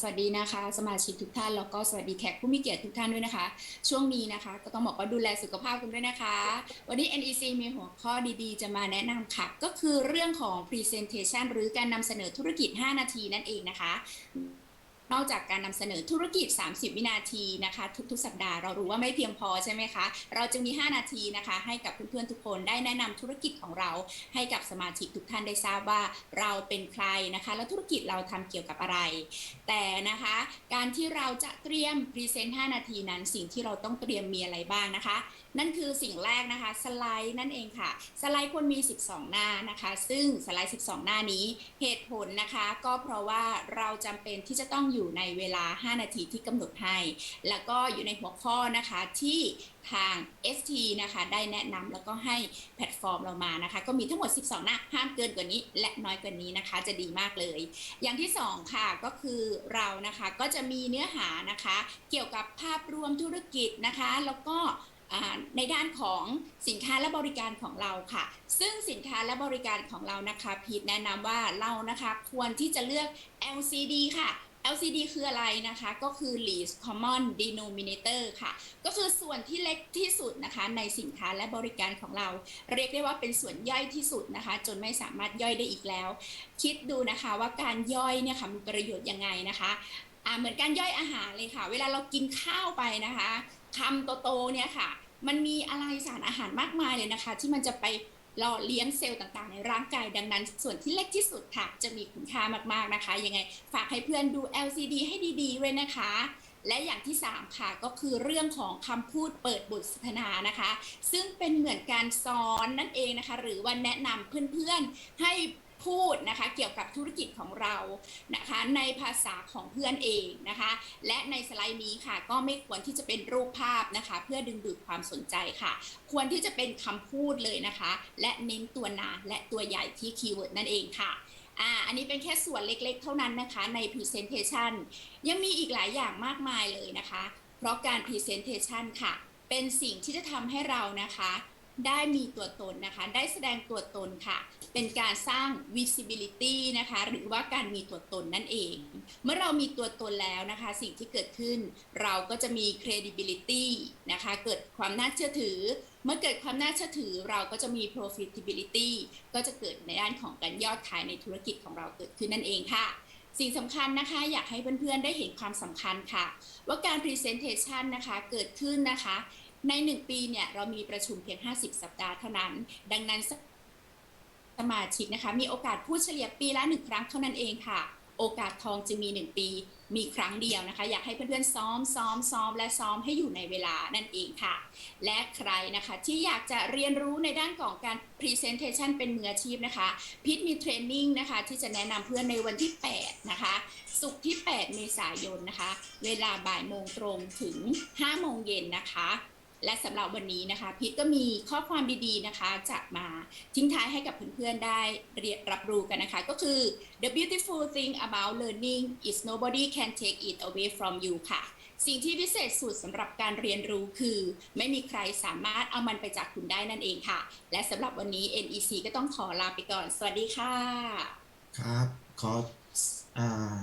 สวัสดีนะคะ สมาชิกทุกท่านแล้วก็สวัสดีแขกผู้มีเกียรติทุกท่านด้วยนะคะ ช่วงนี้นะคะ ก็ต้องบอกว่าดูแลสุขภาพคุณด้วยนะคะ วันนี้ NEC มีหัวข้อดีๆ จะมาแนะนำค่ะ ก็คือเรื่องของ Presentation หรือการนำเสนอธุรกิจ 5 นาทีนั่นเองนะคะ นอกจากการนำเสนอธุรกิจ 30 วินาทีนะคะ ทุกๆ สัปดาห์เรารู้ว่าไม่เพียงพอใช่ไหมคะ เราจึงมี 5 นาทีนะคะ ให้กับเพื่อนๆทุกคนได้แนะนำธุรกิจของเรา ให้กับสมาชิกทุกท่านได้ทราบว่าเราเป็นใครนะคะ แล้วธุรกิจเราทำเกี่ยวกับอะไร แต่นะคะการที่เราจะเตรียมพรีเซนต์5นาทีนั้น สิ่งที่เราต้องเตรียมมีอะไรบ้างนะคะ นั่นคือสิ่งแรกนะคะสไลด์นั่นเองค่ะ สไลด์ควรมี 12 หน้านะคะ ซึ่งสไลด์ 12 หน้านี้เหตุผลนะคะ ก็เพราะว่าเราจำเป็นที่จะต้องอยูู่่ในเวลา 5 นาทีที่กำหนดให้ แล้วก็อยู่ในหัวข้อนะคะที่ทาง ST นะคะ ได้แนะนำแล้วก็ให้แพลตฟอร์มเรามานะคะ ก็มีทั้งหมด 12 หน้าห้ามเกินกว่านี้ และน้อยกว่านี้นะคะ จะดีมากเลย อย่างที่ 2 ค่ะก็คือเรานะคะก็จะมีเนื้อหานะคะ เกี่ยวกับภาพรวมธุรกิจนะคะ แล้วก็ในด้านของสินค้าและบริการของเราค่ะ ซึ่งสินค้าและบริการของเรานะคะพีทแนะนำว่าเรานะคะควรที่จะเลือก LCD ค่ะ LCD คืออะไรนะคะ ก็คือ least common denominator ค่ะ ก็คือส่วนที่เล็กที่สุดนะคะ ในสินค้าและบริการของเรา เรียกได้ว่าเป็นส่วนย่อยที่สุดนะคะ จนไม่สามารถย่อยได้อีกแล้ว คิดดูนะคะว่าการย่อยเนี่ยค่ะมีประโยชน์ยังไงนะคะอ่าเหมือนการย่อยอาหารเลยค่ะ เวลาเรากินข้าวไปนะคะคำโตๆเนี่ยค่ะ มันมีอะไรสารอาหารมากมายเลยนะคะ ที่มันจะไป หล่อเลี้ยงเซลล์ต่างๆ ในร่างกายดังนั้น ส่วนที่เล็กที่สุดค่ะ จะมีคุณค่ามากๆนะคะ ยังไงฝากให้เพื่อนดู LCD ให้ดีๆไว้นะคะ และอย่างที่ 3 ค่ะก็คือเรื่องของคำพูดเปิดบทสนทนานะคะ ซึ่งเป็นเหมือนการสอนนั่นเองนะคะ หรือว่าแนะนำเพื่อนๆให้ พูดนะคะเกี่ยวกับธุรกิจของเรานะคะในภาษาของเพื่อนเองนะคะ และในสไลด์นี้ค่ะก็ไม่ควรที่จะเป็นรูปภาพนะคะ เพื่อดึงดูดความสนใจค่ะ ควรที่จะเป็นคำพูดเลยนะคะ และเน้นตัวหนาและตัวใหญ่ที่คีย์เวิร์ดนั่นเองค่ะอ่าอันนี้เป็นแค่ส่วนเล็กๆ เท่านั้นนะคะใน Presentation ยังมีอีกหลายอย่างมากมายเลยนะคะ เพราะการ Presentation ค่ะ เป็นสิ่งที่จะทำให้เรานะคะ ได้มีตัวตนนะคะ ได้แสดงตัวตนค่ะ เป็นการสร้าง visibility นะคะ หรือว่าการมีตัวตนนั่นเอง เมื่อเรามีตัวตนแล้วนะคะ สิ่งที่เกิดขึ้น เราก็จะมี credibility นะคะ เกิดความน่าเชื่อถือ เมื่อเกิดความน่าเชื่อถือ เราก็จะมี profitability ก็จะเกิดในด้านของการยอดขายในธุรกิจของเราเกิดขึ้นนั่นเองค่ะ สิ่งสำคัญนะคะ อยากให้เพื่อนๆ ได้เห็นความสำคัญค่ะ ว่าการ presentation นะคะ เกิดขึ้นนะคะ ใน 1 ปีเนี่ย เรามีประชุมเพียง 50 สัปดาห์เท่านั้น ดังนั้น สมาชิกนะคะ มีโอกาสพูดเฉลี่ยปีละ1ครั้งเท่านั้นเองค่ะ โอกาสทองจึงมี 1 ปี มีครั้งเดียวนะคะ อยากให้เพื่อนๆซ้อมซ้อมซ้อมและซ้อมให้อยู่ในเวลานั่นเองค่ะ และใครนะคะที่อยากจะเรียนรู้ในด้านของการ Presentation เป็นมืออาชีพนะคะ พิทมีเทรนนิ่งนะคะ ที่จะแนะนำเพื่อนในวันที่ 8 นะคะศุกร์ที่ 8 เมษายนนะคะ เวลาบ่ายโมงตรงถึง 5 โมงเย็นนะคะ และสำหรับวันนี้นะคะพิทก็มีข้อความดีๆนะคะจะมาทิ้งท้ายให้กับเพื่อนๆได้เรียนรับรู้กันนะคะ ก็คือ the beautiful thing about learning is nobody can take it away from you ค่ะ สิ่งที่พิเศษสุดสำหรับการเรียนรู้คือ ไม่มีใครสามารถเอามันไปจากคุณได้นั่นเองค่ะ และสำหรับวันนี้ NEC ก็ต้องขอลาไปก่อน สวัสดีค่ะ ครับ ขออ่า